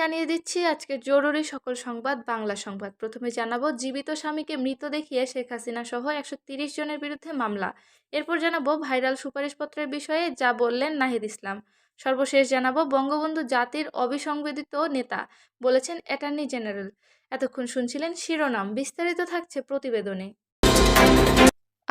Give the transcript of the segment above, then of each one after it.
জানিয়ে দিচ্ছি আজকে জরুরি সকল সংবাদ বাংলা সংবাদ। প্রথমে জানাব, জীবিত স্বামীকে মৃত দেখিয়ে শেখ হাসিনা সহ একশো জনের বিরুদ্ধে মামলা। এরপর জানাব, ভাইরাল সুপারিশপত্রের বিষয়ে যা বললেন নাহিদ ইসলাম। সর্বশেষ জানাব, বঙ্গবন্ধু জাতির অবিসংবেদিত নেতা বলেছেন অ্যাটর্নি জেনারেল। এতক্ষণ শুনছিলেন শিরোনাম, বিস্তারিত থাকছে প্রতিবেদনে।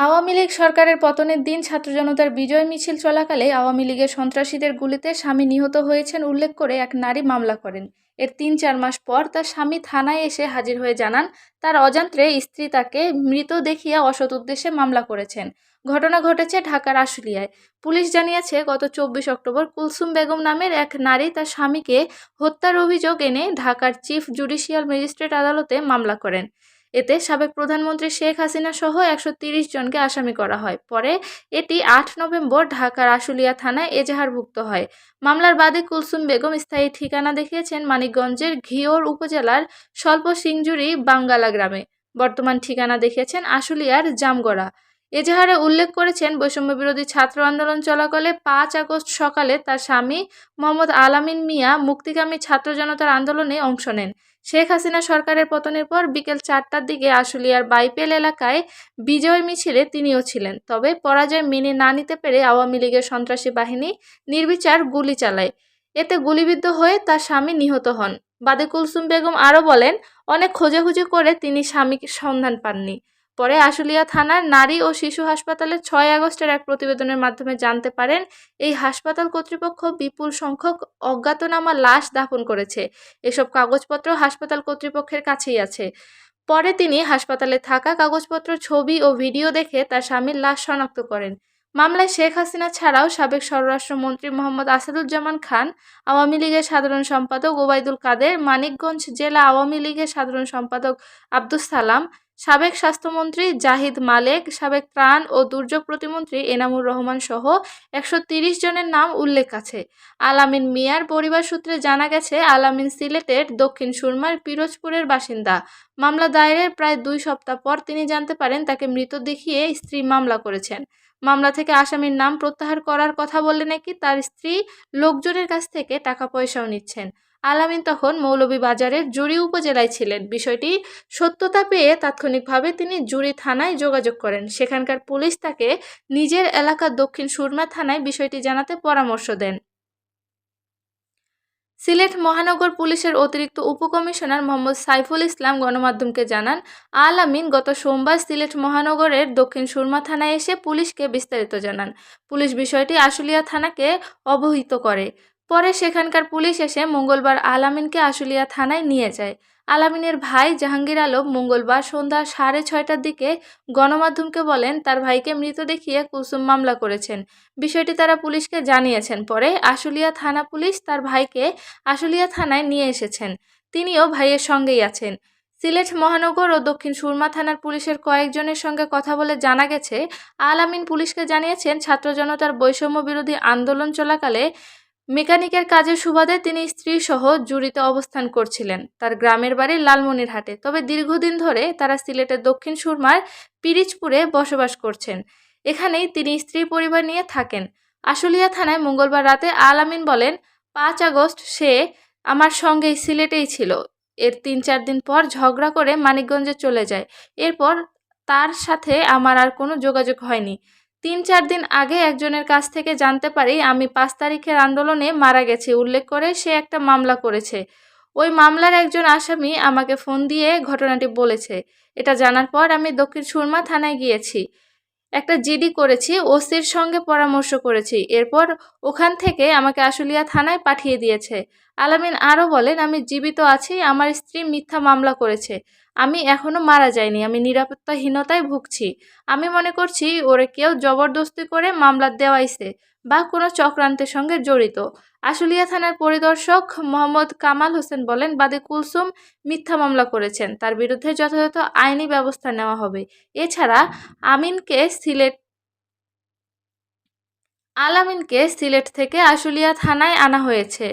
আওয়ামী লীগ সরকারের পতনের দিন ছাত্র জনতার বিজয় মিছিল চলাকালে আওয়ামী লীগের সন্ত্রাসীদের গুলিতে স্বামী নিহত হয়েছেন উল্লেখ করে এক নারী মামলা করেন। এর তিন চার মাস পর তার স্বামী থানায় এসে হাজির হয়ে জানান, তার অজান্তে স্ত্রী তাকে মৃত দেখিয়ে অসৎ উদ্দেশ্যে মামলা করেছেন। ঘটনা ঘটেছে ঢাকার আশুলিয়ায়। পুলিশ জানিয়েছে, গত চব্বিশ অক্টোবর কুলসুম বেগম নামের এক নারী তার স্বামীকে হত্যার অভিযোগ এনে ঢাকার চিফ জুডিশিয়াল ম্যাজিস্ট্রেট আদালতে মামলা করেন। এতে সাবেক প্রধানমন্ত্রী শেখ হাসিনা সহ একশো জনকে আসামি করা হয়। পরে এটি আট নভেম্বর ঢাকার আশুলিয়া থানায় এজাহারভুক্ত হয়। মামলার বাদে কুলসুম বেগম স্থায়ী ঠিকানা দেখিয়েছেন মানিকগঞ্জের ঘিওর উপজেলার স্বল্প সিংজুরি বাঙ্গালা গ্রামে। বর্তমান ঠিকানা দেখিয়েছেন আশুলিয়ার জামগড়া। এজাহারে উল্লেখ করেছেন বৈষম্য বিরোধী ছাত্র আন্দোলন চলাকালে পাঁচ আগস্ট সকালে তার স্বামী মোহাম্মদ আলামিন মিয়া মুক্তিকামী ছাত্র জনতার আন্দোলনে অংশ নেন। শেখ হাসিনা সরকারের পতনের পর বিকেল চারটার দিকে আশুলিয়ার বাইপেল এলাকায় বিজয় মিছিলে তিনিও ছিলেন। তবে পরাজয় মেনে না নিতে পেরে আওয়ামী লীগের সন্ত্রাসী বাহিনী নির্বিচার গুলি চালায়। এতে গুলিবিদ্ধ হয়ে তার স্বামী নিহত হন। বাদে কুলসুম বেগম আরও বলেন, অনেক খোঁজাখুঁজি করে তিনি স্বামীকে সন্ধান পাননি। পরে আশুলিয়া থানার নারী ও শিশু হাসপাতালে ছয় আগস্টের এক প্রতিবেদনের মাধ্যমে জানতে পারেন, এই হাসপাতাল কর্তৃপক্ষ বিপুল সংখ্যক অজ্ঞাতনামা লাশ দাফন করেছে। এসব কাগজপত্র হাসপাতাল কর্তৃপক্ষের কাছেই আছে। পরে তিনি হাসপাতালে থাকা কাগজপত্র, ছবি ও ভিডিও দেখে তার স্বামীর লাশ শনাক্ত করেন। মামলায় শেখ হাসিনা ছাড়াও সাবেক স্বরাষ্ট্রমন্ত্রী মোহাম্মদ আসাদুজ্জামান খান, আওয়ামী লীগের সাধারণ সম্পাদক ওবায়দুল কাদের, মানিকগঞ্জ জেলা আওয়ামী লীগের সাধারণ সম্পাদক আব্দুস সালাম সাবেক স্বাস্থ্যমন্ত্রী জাহিদ মালেক, সাবেক ত্রাণ ও দুর্যোগ প্রতিমন্ত্রী এনামুর রহমান সহ একশো জনের নাম উল্লেখ আছে। আলামিন মিয়ার পরিবার সূত্রে জানা গেছে, আলামিন সিলেটের দক্ষিণ সুরমার পিরোজপুরের বাসিন্দা। মামলা দায়েরের প্রায় দুই সপ্তাহ পর তিনি জানতে পারেন, তাকে মৃত দেখিয়ে স্ত্রী মামলা করেছেন। মামলা থেকে আসামির নাম প্রত্যাহার করার কথা বললে নাকি তার স্ত্রী লোকজনের কাছ থেকে টাকা পয়সাও নিচ্ছেন। আলামিন তখন মৌলভীবাজারের জুড়ি উপজেলায় ছিলেন। বিষয়টি সত্যতা পেয়ে তাৎক্ষণিকভাবে তিনি জুড়ি থানায় যোগাযোগ করেন। সেখানকার পুলিশ তাকে নিজের এলাকার দক্ষিণ সুরমা থানায় বিষয়টি জানাতে পরামর্শ দেন। সিলেট মহানগর পুলিশের অতিরিক্ত উপকমিশনার মোহাম্মদ সাইফুল ইসলাম গণমাধ্যমকে জানান আল আমিন গত সোমবার সিলেট মহানগরের দক্ষিণ সুরমা থানায় এসে পুলিশকে বিস্তারিত জানান। পুলিশ বিষয়টি আশুলিয়া থানাকে অবহিত করে। পরে সেখানকার পুলিশ এসে মঙ্গলবার আলামিনকে আশুলিয়া থানায় নিয়ে যায়। আলামিনের ভাই জাহাঙ্গীর আলম মঙ্গলবার সন্ধ্যা সাড়ে ছয়টার দিকে গণমাধ্যমকে বলেন, তার ভাইকে মৃত দেখিয়ে কুসুম মামলা করেছেন। বিষয়টি তারা পুলিশকে জানিয়েছেন। পরে আশুলিয়া থানা পুলিশ তার ভাইকে আশুলিয়া থানায় নিয়ে এসেছেন। তিনিও ভাইয়ের সঙ্গেই আছেন। সিলেট মহানগর ও দক্ষিণ সুরমা থানার পুলিশের কয়েকজনের সঙ্গে কথা বলে জানা গেছে, আলামিন পুলিশকে জানিয়েছেন ছাত্র জনতার বৈষম্য বিরোধী আন্দোলন চলাকালে মেকানিকের কাজের সুবাদে তিনি স্ত্রী সহ জুড়িতে অবস্থান করছিলেন। তার গ্রামের বাড়ি লালমনিরহাটে। তবে দীর্ঘদিন ধরে তারা সিলেটের দক্ষিণ সুরমার পিরিজপুরে বসবাস করছেন। এখানেই তিনি স্ত্রী পরিবার নিয়ে থাকেন। আশুলিয়া থানায় মঙ্গলবার রাতে আলামিন বলেন, পাঁচ আগস্ট সে আমার সঙ্গেই সিলেটেই ছিল। এর তিন চার দিন পর ঝগড়া করে মানিকগঞ্জে চলে যায়। এরপর তার সাথে আমার আর কোনো যোগাযোগ হয়নি। তিন চার দিন আগে একজনের কাছ থেকে জানতে পারি, আমি পাঁচ তারিখের আন্দোলনে মারা গেছি। উল্লেখ করে সে একটা মামলা করেছে। ওই মামলার একজন আসামি আমাকে ফোন দিয়ে ঘটনাটি বলেছে। এটা জানার পর আমি দক্ষিণ সুরমা থানায় গিয়েছি। একটা জিডি করেছি, ওসির সঙ্গে পরামর্শ করেছি। এরপর ওখান থেকে আমাকে আশুলিয়া থানায় পাঠিয়ে দিয়েছে। আলামিন আরও বলেন, আমি জীবিত আছি, আমার স্ত্রী মিথ্যা মামলা করেছে। আমি এখনও মারা যাইনি, আমি নিরাপত্তাহীনতায় ভুগছি। আমি মনে করছি ওরে কেউ জবরদস্তি করে মামলা দেওয়াইছে। বা কোনো চক্রান্তের সঙ্গে জড়িত। আশুলিয়া থানার পরিদর্শক মোহাম্মদ কামাল হোসেন বলেন, বাদে কুলসুম মিথ্যা মামলা করেছেন। তার বিরুদ্ধে যথাযথ আইনি ব্যবস্থা নেওয়া হবে। এছাড়া আমিনকে সিলেট আলামিনকে সিলেট থেকে আশুলিয়া থানায় আনা হয়েছে।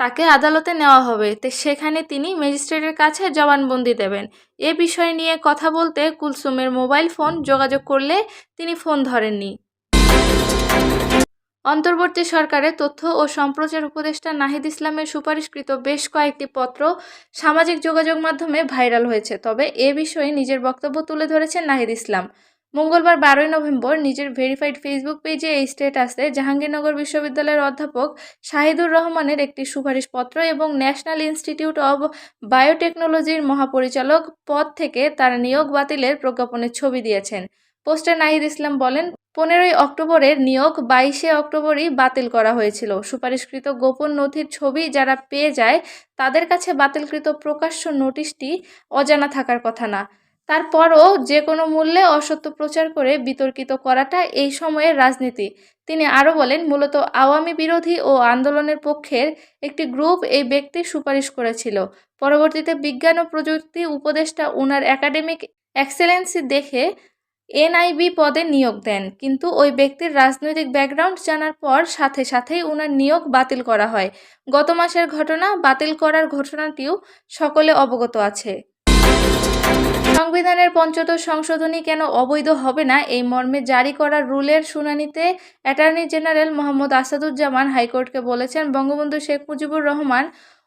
তাকে আদালতে নেওয়া হবে। তো সেখানে তিনি ম্যাজিস্ট্রেটের কাছে জবানবন্দি দেবেন। এ বিষয় নিয়ে কথা বলতে কুলসুমের মোবাইল ফোন যোগাযোগ করলে তিনি ফোন ধরেননি। অন্তর্বর্তী সরকারের তথ্য ও সম্প্রচার উপদেষ্টা নাহিদ ইসলামের সুপারিশকৃত বেশ কয়েকটি পত্র সামাজিক যোগাযোগ মাধ্যমে ভাইরাল হয়েছে। তবে এ বিষয়ে নিজের বক্তব্য তুলে ধরেছেন নাহিদ ইসলাম। মঙ্গলবার বারোই নভেম্বর নিজের ভেরিফাইড ফেসবুক পেজে এই স্ট্যাটাসে জাহাঙ্গীরনগর বিশ্ববিদ্যালয়ের অধ্যাপক শাহিদুর রহমানের একটি সুপারিশপত্র এবং ন্যাশনাল ইনস্টিটিউট অব বায়োটেকনোলজির মহাপরিচালক পদ থেকে তার নিয়োগ বাতিলের প্রজ্ঞাপনের ছবি দিয়েছেন। পোস্টে নাহিদ ইসলাম বলেন পনেরোই অক্টোবরের নিয়োগ বাইশে অক্টোবরই বাতিল করা হয়েছিল। সুপারিশকৃত গোপন নথির ছবি যারা পেয়ে যায়, তাদের কাছে বাতিলকৃত প্রকাশ্য নোটিশটি অজানা থাকার কথা না। তারপরও যে কোনো মূল্যে অসত্য প্রচার করে বিতর্কিত করাটা এই সময়ের রাজনীতি। তিনি আরও বলেন, মূলত আওয়ামী বিরোধী ও আন্দোলনের পক্ষের একটি গ্রুপ এই ব্যক্তির সুপারিশ করেছিল। পরবর্তীতে বিজ্ঞান ও প্রযুক্তি উপদেষ্টা উনার একাডেমিক এক্সেলেন্সি দেখে এনআইবি পদে নিয়োগ দেন, কিন্তু ওই ব্যক্তির রাজনৈতিক ব্যাকগ্রাউন্ড জানার পর সাথে সাথেই উনার নিয়োগ বাতিল করা হয়। গত মাসের ঘটনা বাতিল করার ঘটনাটিও সকলে অবগত আছে। সংবিধানের পঞ্চদশ সংশোধনী কেন অবৈধ হবে না এই মর্মে জারি করা রুলের শুনানিতে অ্যাটর্নি জেনারেল মোহাম্মদ আসাদুজ্জামান হাইকোর্টকে বলেছেন বঙ্গবন্ধু শেখ মুজিবুর রহমান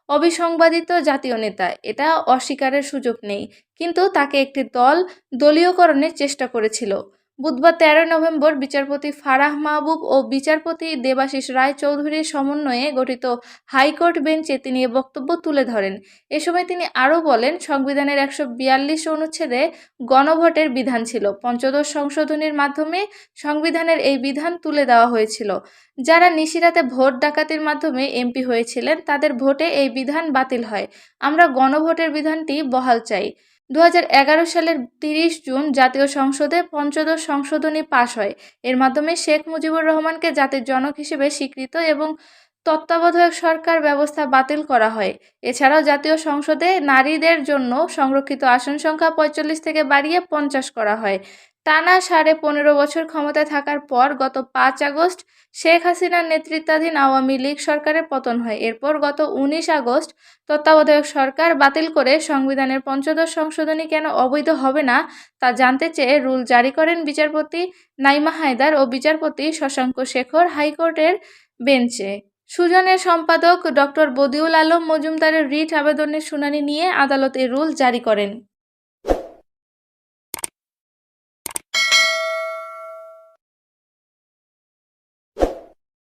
অবিসংবাদিত জাতীয় নেতা এটা অস্বীকারের সুযোগ নেই। কিন্তু তাকে একটি দল দলীয়করণের চেষ্টা করেছিল। বুধবার তেরোই নভেম্বর বিচারপতি ফারাহ মাহবুব ও বিচারপতি দেবাশিস রায় চৌধুরীর সমন্বয়ে গঠিত হাইকোর্ট বেঞ্চে তিনি এ বক্তব্য তুলে ধরেন। এ সময় তিনি আরও বলেন, সংবিধানের একশো বিয়াল্লিশ অনুচ্ছেদে গণভোটের বিধান ছিল। পঞ্চদশ সংশোধনীর মাধ্যমে সংবিধানের এই বিধান তুলে দেওয়া হয়েছিল। যারা নিশিরাতে ভোট ডাকাতির মাধ্যমে এমপি হয়েছিলেন, তাদের ভোটে এই বিধান বাতিল হয়। আমরা গণভোটের বিধানটি বহাল চাই। দু হাজার এগারো সালের তিরিশ জুন জাতীয় সংসদে পঞ্চদশ সংশোধনী পাশ হয়। এর মাধ্যমে শেখ মুজিবুর রহমানকে জাতির জনক হিসেবে স্বীকৃত এবং তত্ত্বাবধায়ক সরকার ব্যবস্থা বাতিল করা হয়। এছাড়াও জাতীয় সংসদে নারীদের জন্য সংরক্ষিত আসন সংখ্যা পঁয়তাল্লিশ থেকে বাড়িয়ে পঞ্চাশ করা হয়। টানা সাড়ে পনেরো বছর ক্ষমতায় থাকার পর গত পাঁচ আগস্ট শেখ হাসিনার নেতৃত্বাধীন আওয়ামী লীগ সরকারের পতন হয়। এরপর গত উনিশ আগস্ট তত্ত্বাবধায়ক সরকার বাতিল করে সংবিধানের পঞ্চদশ সংশোধনী কেন অবৈধ হবে না তা জানতে চেয়ে রুল জারি করেন বিচারপতি নাইমা হায়দার ও বিচারপতি শশাঙ্ক শেখর হাইকোর্টের বেঞ্চে। সুজনের সম্পাদক ডক্টর বদিউল আলম মজুমদারের রিট আবেদনের শুনানি নিয়ে আদালত এ রুল জারি করেন।